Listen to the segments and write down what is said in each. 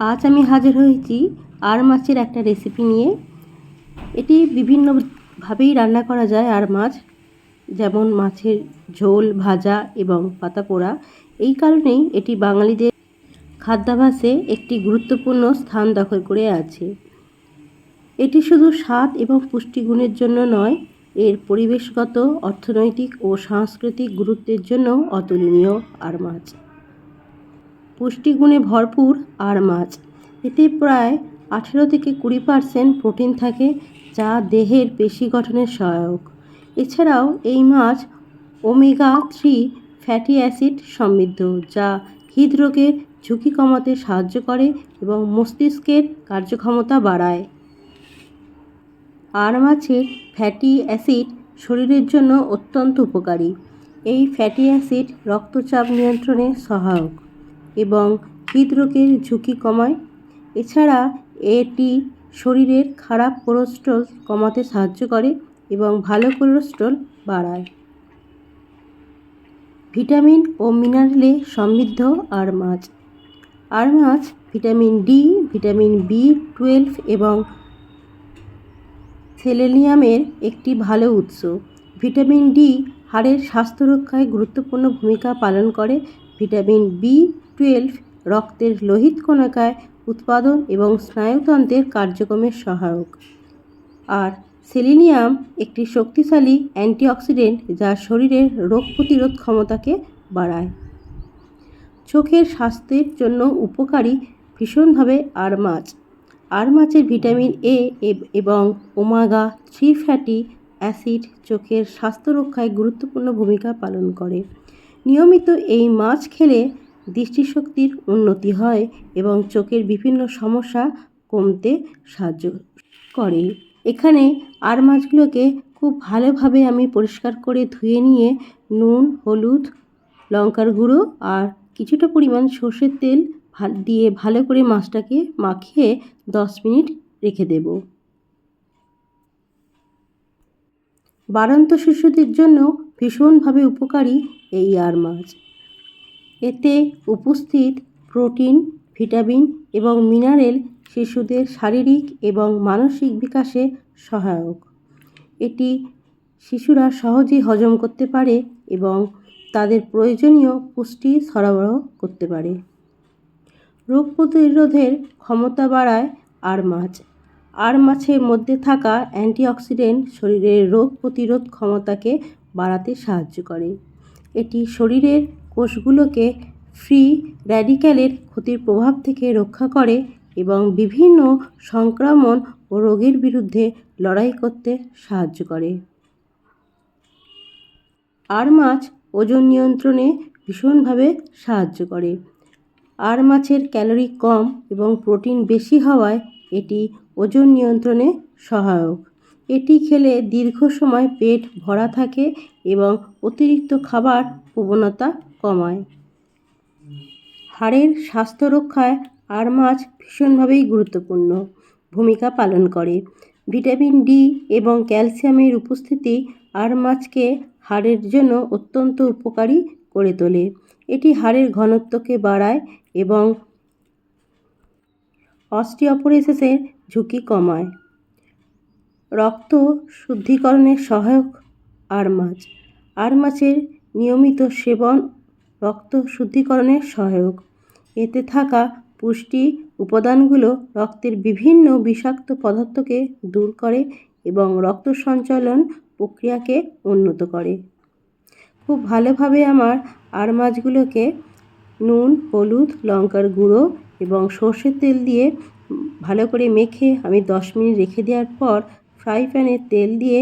আজ আমি হাজির হয়েছি আর মাছের একটা রেসিপি নিয়ে। এটি বিভিন্নভাবেই রান্না করা যায় আর মাছ, যেমন মাছের ঝোল, ভাজা এবং পাতা পোড়া এই কারণেই এটি বাঙালিদের খাদ্যাভ্যাসে একটি গুরুত্বপূর্ণ স্থান দখল করে আছে। এটি শুধু স্বাদ এবং পুষ্টিগুণের জন্য নয়, এর পরিবেশগত, অর্থনৈতিক ও সাংস্কৃতিক গুরুত্বের জন্য অতুলনীয় আর মাছ। পুষ্টিগুণে ভরপুর আর মাছ। এতে প্রায় আঠেরো থেকে কুড়ি পার্সেন্ট প্রোটিন থাকে, যা দেহের পেশি গঠনের সহায়ক। এছাড়াও এই মাছ ওমেগা থ্রি ফ্যাটি অ্যাসিড সমৃদ্ধ, যা হৃদরোগের ঝুঁকি কমাতে সাহায্য করে এবং মস্তিষ্কের কার্যক্ষমতা বাড়ায়। আর মাছের ফ্যাটি অ্যাসিড শরীরের জন্য অত্যন্ত উপকারী। এই ফ্যাটি অ্যাসিড রক্তচাপ নিয়ন্ত্রণে সহায়ক। এবং হৃদরোগের ঝুঁকি কমায়। এছাড়া এটি শরীরের খারাপ কোলেস্ট্রল কমাতে সাহায্য করে এবং ভালো কোলেস্ট্রল বাড়ায়। ভিটামিন ও মিনারেলে সমৃদ্ধ আর মাছ আর মাছ vitamin D, vitamin B twelve এবং সেলেনিয়ামের একটি ভালো উৎস। ভিটামিন ডি হাড়ের স্বাস্থ্য রক্ষায় গুরুত্বপূর্ণ ভূমিকা পালন করে। ভিটামিন বি টুয়েলভ রক্তের লোহিত কণাকায় উৎপাদন এবং স্নায়ুতন্ত্রের কার্যক্রমের সহায়ক। আর সেলিনিয়াম একটি শক্তিশালী অ্যান্টিঅক্সিডেন্ট যা শরীরের রোগ প্রতিরোধ ক্ষমতাকে বাড়ায়। চোখের স্বাস্থ্যের জন্য উপকারী ভীষণভাবে আর মাছ আর মাছের ভিটামিন এ এবং ওমাগা থ্রি ফ্যাটি অ্যাসিড চোখের স্বাস্থ্য রক্ষায় গুরুত্বপূর্ণ ভূমিকা পালন করে। নিয়মিত এই মাছ খেলে দৃষ্টিশক্তির উন্নতি হয় এবং চোখের বিভিন্ন সমস্যা কমতে সাহায্য করে। এখানে আর মাছগুলোকে খুব ভালোভাবে আমি পরিষ্কার করে ধুয়ে নিয়ে নুন, হলুদ, লঙ্কার গুঁড়ো আর কিছুটা পরিমাণ সর্ষের তেল দিয়ে ভালো করে মাছটাকে মাখিয়ে দশ মিনিট রেখে দেব। বাড়ন্ত শিশুদের জন্য ভীষণভাবে উপকারী এই আর মাছ। এতে উপস্থিত প্রোটিন, ভিটামিন এবং মিনারেল শিশুদের শারীরিক এবং মানসিক বিকাশে সহায়ক। এটি শিশুরা সহজেই হজম করতে পারে এবং তাদের প্রয়োজনীয় পুষ্টি সরবরাহ করতে পারে। রোগ প্রতিরোধের ক্ষমতা বাড়ায় আর মাছ আর মাছের মধ্যে থাকা অ্যান্টিঅক্সিডেন্ট শরীরের রোগ প্রতিরোধ ক্ষমতাকে বাড়াতে সাহায্য করে। এটি শরীরের কোষগুলোকে ফ্রি র্যাডিক্যালের ক্ষতির প্রভাব থেকে রক্ষা করে এবং বিভিন্ন সংক্রমণ ও রোগের বিরুদ্ধে লড়াই করতে সাহায্য করে। আর মাছ ওজন নিয়ন্ত্রণে ভীষণভাবে সাহায্য করে। আর মাছের ক্যালোরি কম এবং প্রোটিন বেশি হওয়ায় এটি ওজন নিয়ন্ত্রণে সহায়ক। এটি খেলে দীর্ঘ সময় পেট ভরা থাকে এবং অতিরিক্ত খাবার প্রবণতা কমায়। হাড়ের স্বাস্থ্য রক্ষায় আর মাছ ভীষণভাবেই গুরুত্বপূর্ণ ভূমিকা পালন করে। ভিটামিন ডি এবং ক্যালসিয়ামের উপস্থিতি আর মাছকে হাড়ের জন্য অত্যন্ত উপকারী করে তোলে। এটি হাড়ের ঘনত্বকে বাড়ায় এবং অস্টিওপোরোসিসের ঝুঁকি কমায়। রক্ত শুদ্ধিকরণের সহায়ক আর মাছ আর মাছের নিয়মিত সেবন রক্ত শুদ্ধিকরণের সহায়ক। এতে থাকা পুষ্টি উপাদানগুলো রক্তের বিভিন্ন বিষাক্ত পদার্থকে দূর করে এবং রক্ত সঞ্চালন প্রক্রিয়াকে উন্নত করে। খুব ভালোভাবে আমার আর মাছগুলোকে নুন, হলুদ, লঙ্কার গুঁড়ো এবং সর্ষের তেল দিয়ে ভালো করে মেখে আমি দশ মিনিট রেখে দেওয়ার পর ফ্রাই প্যানে তেল দিয়ে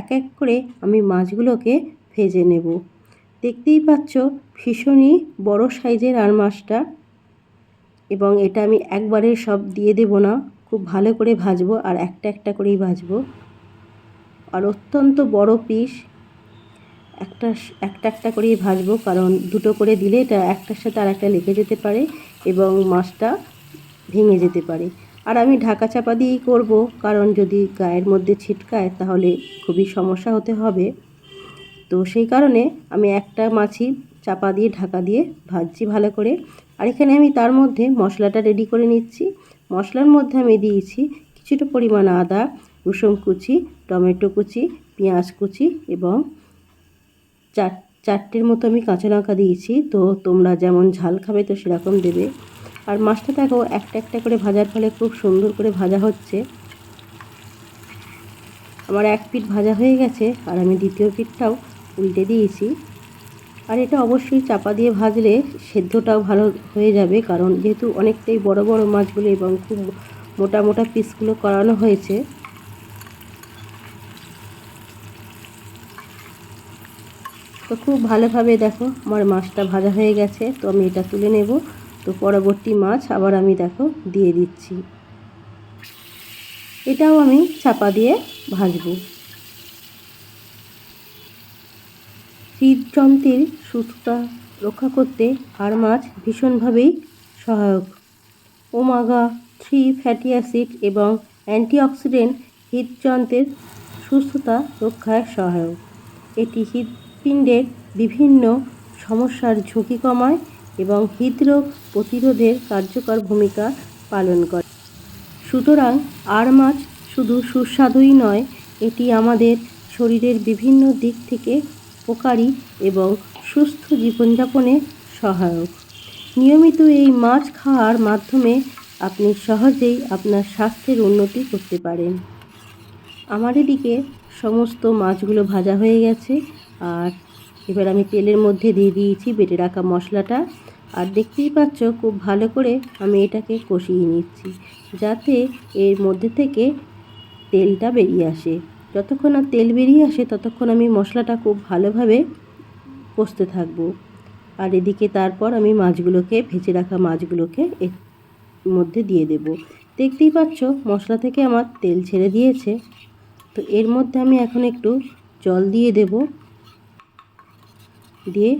এক এক করে আমি মাছগুলোকে ভেজে নেব। দেখতেই পাচ্ছ ভীষণই বড় সাইজের আর মাছটা এবং এটা আমি একবারে সব দিয়ে দেব না, খুব ভালো করে ভাজবো আর একটা একটা করেই ভাজবো। আর অত্যন্ত বড় পিস একটা একটা একটা করেই ভাজবো কারণ দুটো করে দিলে এটা একটার সাথে আর একটা লেগে যেতে পারে এবং মাছটা ভেঙে যেতে পারে। আর আমি ঢাকা চাপা দিয়েই করব, কারণ যদি গায়ের মধ্যে ছিটকায় তাহলে খুবই সমস্যা হতে হবে। তো সেই কারণে আমি একটা মাছই চাপা দিয়ে, ঢাকা দিয়ে ভাজছি ভালো করে। আর এখানে আমি তার মধ্যে মশলাটা রেডি করে নিচ্ছি। মশলার মধ্যে আমি দিয়েছি কিছুটা পরিমাণ আদা, রসুন কুচি, টমেটো কুচি, পেঁয়াজ কুচি এবং চার, চারটের মতো আমি কাঁচা লঙ্কা দিয়েছি। তো তোমরা যেমন ঝাল খাবে তো সেরকম দেবে। আর মাছটা দেখো, একটা একটা করে ভাজার ফলে খুব সুন্দর করে ভাজা হচ্ছে। আমার এক পিঠ ভাজা হয়ে গেছে আর আমি দ্বিতীয় পিঠটাও উল্টে দিয়েছি। আর এটা অবশ্যই চাপা দিয়ে ভাজলে সেদ্ধটাও ভালো হয়ে যাবে, কারণ যেহেতু অনেকটাই বড় বড় মাছগুলো এবং খুব মোটা মোটা পিসগুলো করানো হয়েছে। তো খুব ভালোভাবে দেখো, আমার মাছটা ভাজা হয়ে গেছে, তো আমি এটা তুলে নেব। তো পরবর্তী মাছ আবার আমি দেখো দিয়ে দিচ্ছি। এটাও আমি চাপা দিয়ে ভাজবো। হৃদযন্ত্রের সুস্থতা রক্ষা করতে আর মাছ ভীষণভাবেই সহায়ক। ওমাগা থ্রি ফ্যাটি অ্যাসিড এবং অ্যান্টিঅক্সিডেন্ট হৃদযন্ত্রের সুস্থতা রক্ষায় সহায়ক। এটি হৃদপিণ্ডের বিভিন্ন সমস্যার ঝুঁকি কমায় এবং হৃদরোগ প্রতিরোধের কার্যকর ভূমিকা পালন করে। সুতরাং আর মাছ শুধু সুস্বাদুই নয়, এটি আমাদের শরীরের বিভিন্ন দিক থেকে উপকারী এবং সুস্থ জীবনযাপনে সহায়ক। নিয়মিত এই মাছ খাওয়ার মাধ্যমে আপনি সহজেই আপনার স্বাস্থ্যের উন্নতি করতে পারেন। আমার এদিকে সমস্ত মাছগুলো ভাজা হয়ে গেছে, আর এবার আমি তেলের মধ্যে দিয়ে দিয়েছি বেটে রাখা মশলাটা। আর দেখতেই পাচ্ছ খুব ভালো করে আমি এটাকে কষিয়ে নিচ্ছি, যাতে এর মধ্যে থেকে তেলটা বেরিয়ে আসে। যতক্ষণ আর তেল বেরিয়ে আসে, ততক্ষণ আমি মশলাটা খুব ভালোভাবে কষতে থাকব। আর এদিকে তারপর আমি মাছগুলোকে, ভেজে রাখা মাছগুলোকে এর মধ্যে দিয়ে দেব। দেখতেই পাচ্ছ মশলা থেকে আমার তেল ছেড়ে দিয়েছে। তো এর মধ্যে আমি এখন একটু জল দিয়ে দেব। দিয়ে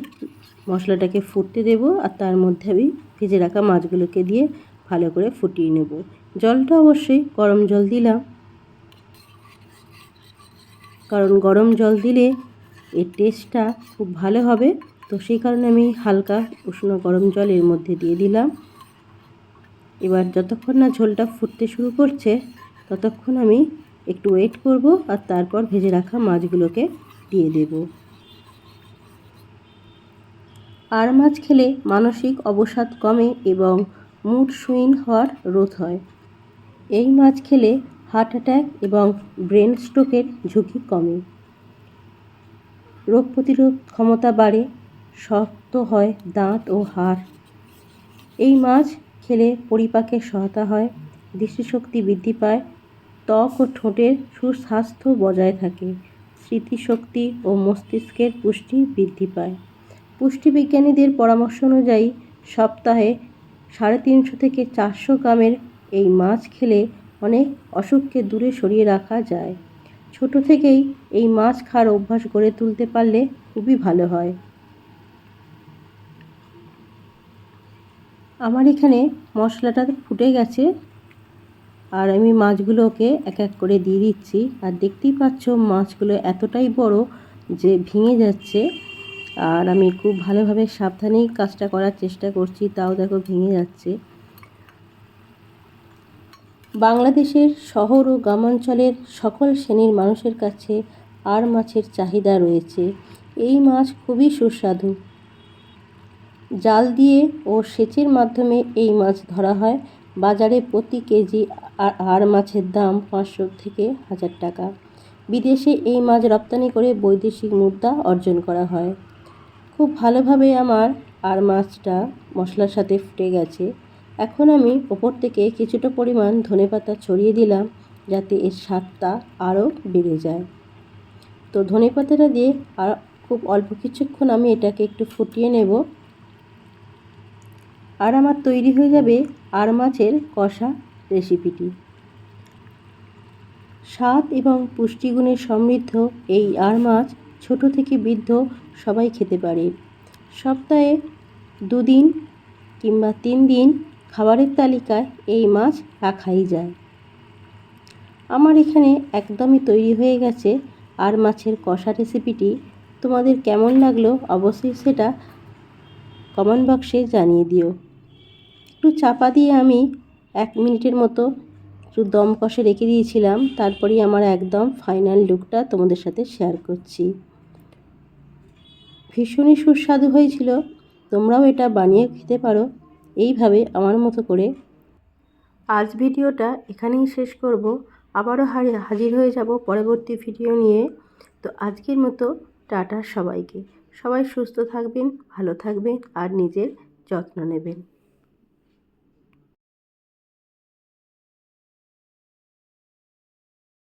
মশলাটাকে ফুটতে দেব আর তার মধ্যে আমি ভেজে রাখা মাছগুলোকে দিয়ে ভালো করে ফুটিয়ে নেব। জলটা অবশ্যই গরম জল দিলাম। কারণ গরম জল দিলে এর টেস্টটা খুব ভালো হবে। তো সেই কারণে আমি হালকা উষ্ণ গরম জল এর মধ্যে দিয়ে দিলাম। এবার যতক্ষণ না ঝোলটা ফুটতে শুরু করছে, ততক্ষণ আমি একটু ওয়েট করব আর তারপর ভেজে রাখা মাছগুলোকে দিয়ে দেব। আর মাছ খেলে মানসিক অবসাদ কমে এবং মুড সুইং হওয়ার রোধ হয়। এই মাছ খেলে হার্ট অ্যাটাক এবং ব্রেন স্ট্রোকের ঝুঁকি কমে। রোগ প্রতিরোধ ক্ষমতা বাড়ে, শক্ত হয় দাঁত ও হাড়। এই মাছ খেলে পরিপাকের সহায়তা হয়, দৃষ্টিশক্তি বৃদ্ধি পায়, ত্বক ও ঠোঁটের সুস্বাস্থ্য বজায় থাকে, স্মৃতিশক্তি ও মস্তিষ্কের পুষ্টি বৃদ্ধি পায়। পুষ্টিবিজ্ঞানীদের পরামর্শ অনুযায়ী সপ্তাহে সাড়ে তিনশো থেকে চারশো গ্রামের এই মাছ খেলে অনেক অসুখকে দূরে সরিয়ে রাখা যায়। ছোট থেকেই এই মাছ খাওয়ার অভ্যাস গড়ে তুলতে পারলে খুবই ভালো হয়। আমার এখানে মশলাটা ফুটে গেছে আর আমি মাছগুলোকে এক এক করে দিয়ে দিচ্ছি। আর দেখতেই পাচ্ছ মাছগুলো এতটাই বড় যে ভেঙে যাচ্ছে। আর আমি খুব ভালোভাবে সাবধানেই কাজটা করার চেষ্টা করছি, তাও দেখো ভেঙে যাচ্ছে। বাংলাদেশের শহর ও গ্রামাঞ্চলের সকল শ্রেণির মানুষের কাছে আর মাছের চাহিদা রয়েছে। এই মাছ খুবই সুস্বাদু। জাল দিয়ে ও সেচের মাধ্যমে এই মাছ ধরা হয়। বাজারে প্রতি কেজি আর মাছের দাম পাঁচশো থেকে হাজার টাকা। বিদেশে এই মাছ রপ্তানি করে বৈদেশিক মুদ্রা অর্জন করা হয়। খুব ভালোভাবে আমার আর মাছটা মশলার সাথে ফুটে গেছে। এখন আমি ওপর থেকে কিছুটা পরিমাণ ধনেপাতা ছড়িয়ে দিলাম যাতে এর স্বাদটা আরও বেড়ে যায়। তো ধনেপাতাটা দিয়ে আর খুব অল্প কিছুক্ষণ আমি এটাকে একটু ফুটিয়ে নেব। আর আমার তৈরি হয়ে যাবে আর মাছের কষা রেসিপিটি। স্বাদ এবং পুষ্টিগুণে সমৃদ্ধ এই আর মাছ ছোট থেকে বৃদ্ধ সবাই খেতে পারে। সপ্তাহে দুদিন কিংবা তিন দিন খাবারের তালিকায় এই মাছ রাখাই যায়। আমার এখানে একদমই তৈরি হয়ে গেছে আর মাছের কষা রেসিপিটি তোমাদের কেমন লাগল অবশ্যই সেটা কমেন্ট বক্সে জানিয়ে দিও। একটু চাপা দিয়ে আমি এক মিনিটের মতো একটু দম কষে রেখে দিয়েছিলাম, তারপরেই আমার একদম ফাইনাল লুকটা তোমাদের সাথে শেয়ার করছি। ভীষণই সুস্বাদু হয়েছিল। তোমরাও এটা বানিয়ে খেতে পারো। এইভাবে আমার মতো করে। আজ ভিডিওটা এখানেই শেষ করব। আবারও হাজির হয়ে যাব পরবর্তী ভিডিও নিয়ে। তো আজকের মতো টাটা সবাইকে। সবাই সুস্থ থাকবেন, ভালো থাকবেন আর নিজের যত্ন নেবেন।